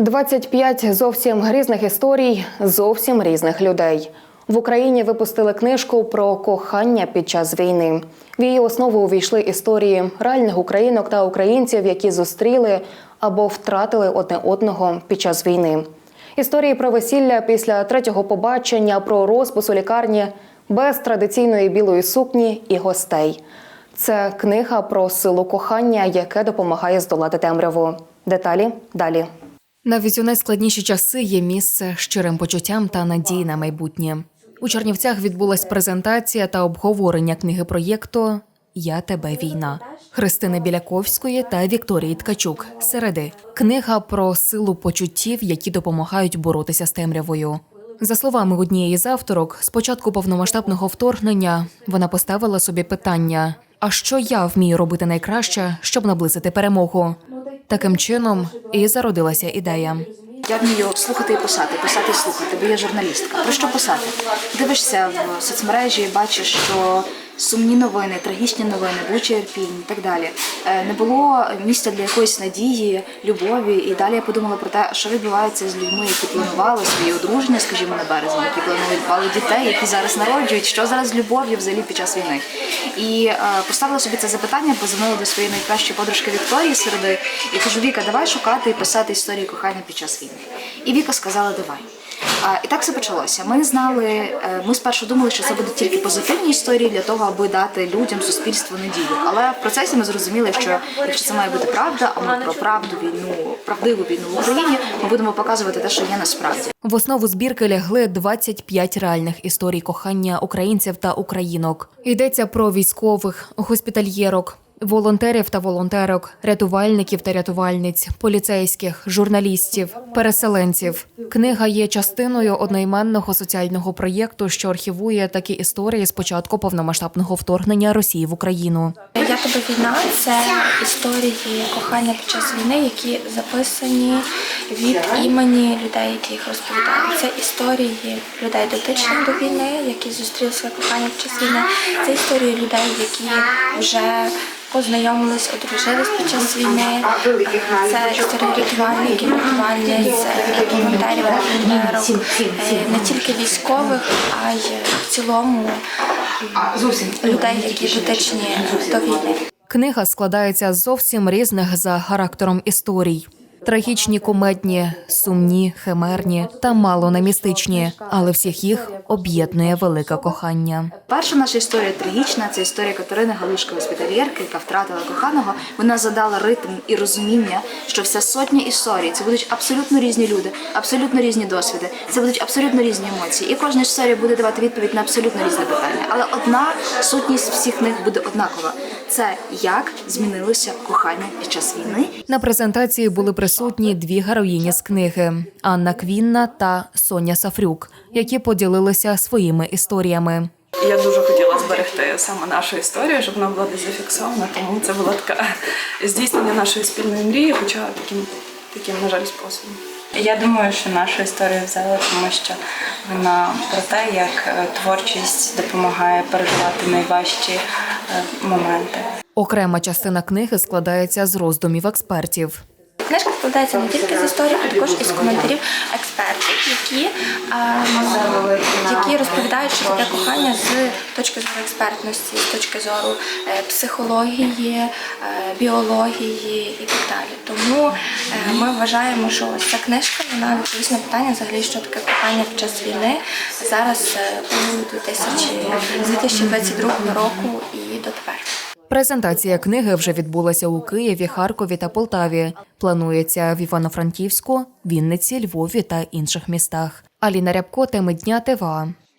25 зовсім різних історій, зовсім різних людей. В Україні випустили книжку про кохання під час війни. В її основу увійшли історії реальних українок та українців, які зустріли або втратили одне одного під час війни. Історії про весілля після третього побачення, про розпис у лікарні без традиційної білої сукні і гостей. Це книга про силу кохання, яке допомагає здолати темряву. Деталі далі. Навіть у найскладніші часи є місце щирим почуттям та надії на майбутнє. У Чернівцях відбулась презентація та обговорення книги проєкту Я тебе війна Христини Біляковської та Вікторії Ткачук. Середи книга про силу почуттів, які допомагають боротися з темрявою. За словами однієї з авторок, з початку повномасштабного вторгнення вона поставила собі питання: а що я вмію робити найкраще, щоб наблизити перемогу? Таким чином і зародилася ідея. Я вмію слухати і писати, писати і слухати, бо я журналістка. Про що писати? Дивишся в соцмережі, бачиш, що сумні новини, трагічні новини, буча Ірпінь і так далі. Е, Не було місця для якоїсь надії, любові. І далі я подумала про те, що відбувається з людьми, які планували свої одруження, скажімо, на березні, які планували дітей, які зараз народжують, що зараз з любов'ю взагалі під час війни. І е, поставила собі це запитання, позвонила до своєї найкращої подружки Вікторії середи і кажу: Віка, давай шукати і писати історії кохання під час війни. І Віка сказала, давай. І так все почалося. Ми знали, е, ми спершу думали, що це будуть тільки позитивні історії для того, аби дати людям, суспільству надію. Але в процесі ми зрозуміли, що якщо це має бути правда, а ми про правду війну, правдиву війну в Україні, ми будемо показувати те, що є насправді. В основу збірки лягли 25 реальних історій кохання українців та українок. Йдеться про військових, госпітальєрок, волонтерів та волонтерок, рятувальників та рятувальниць, поліцейських, журналістів, переселенців. Книга є частиною одноіменного соціального проєкту, що архівує такі історії з початку повномасштабного вторгнення Росії в Україну. Я тебе війна це історії кохання під час війни, які записані від імені людей, які їх розповідають. Це історії людей дотичних до війни, які зустріли своє кохання під час війни. Це історії людей, які вже познайомились, одружились під час війни. Це історії рятувальників, рятувальниць, волонтерів, волонтерок, е, не тільки військових, а й в цілому людей, які дотичні до війни. Книга складається з зовсім різних за характером історій. Трагічні, кумедні, сумні, химерні та мало не містичні, але всіх їх об'єднує велике кохання. Перша наша історія трагічна. Це історія Катерини Галушки, госпітальєрки, яка втратила коханого. Вона задала ритм і розуміння, що вся сотня історій це будуть абсолютно різні люди, абсолютно різні досвіди. Це будуть абсолютно різні емоції. І кожна історія буде давати відповідь на абсолютно різне питання. Але одна сутність всіх них буде однакова. Це як змінилося кохання під час війни На презентації були присутні дві героїні з книги Анна Квінна та Соня Сафрюк, які поділилися своїми історіями. Я дуже хотіла зберегти саме нашу історію, щоб вона була десь зафіксована. Тому це було таке здійснення нашої спільної мрії, хоча таким, таким на жаль, способом. Я думаю, що нашу історію взяли, тому що вона про те, як е, творчість допомагає переживати найважчі е, моменти. Окрема частина книги складається з роздумів експертів. Книжка складається не тільки з історії, а також із коментарів експертів, які, ем, які розповідають, що таке кохання з точки зору експертності, з точки зору е, психології, е, біології і так далі. Тому е, ми вважаємо, що ось ця книжка вона відповість на питання взагалі, що таке кохання під час війни зараз е, у 2000, з 2022 року і дотепер. Презентація книги вже відбулася у Києві, Харкові та Полтаві. Планується в Івано-Франківську, Вінниці, Львові та інших містах. Аліна Рябко, теми дня ТВА.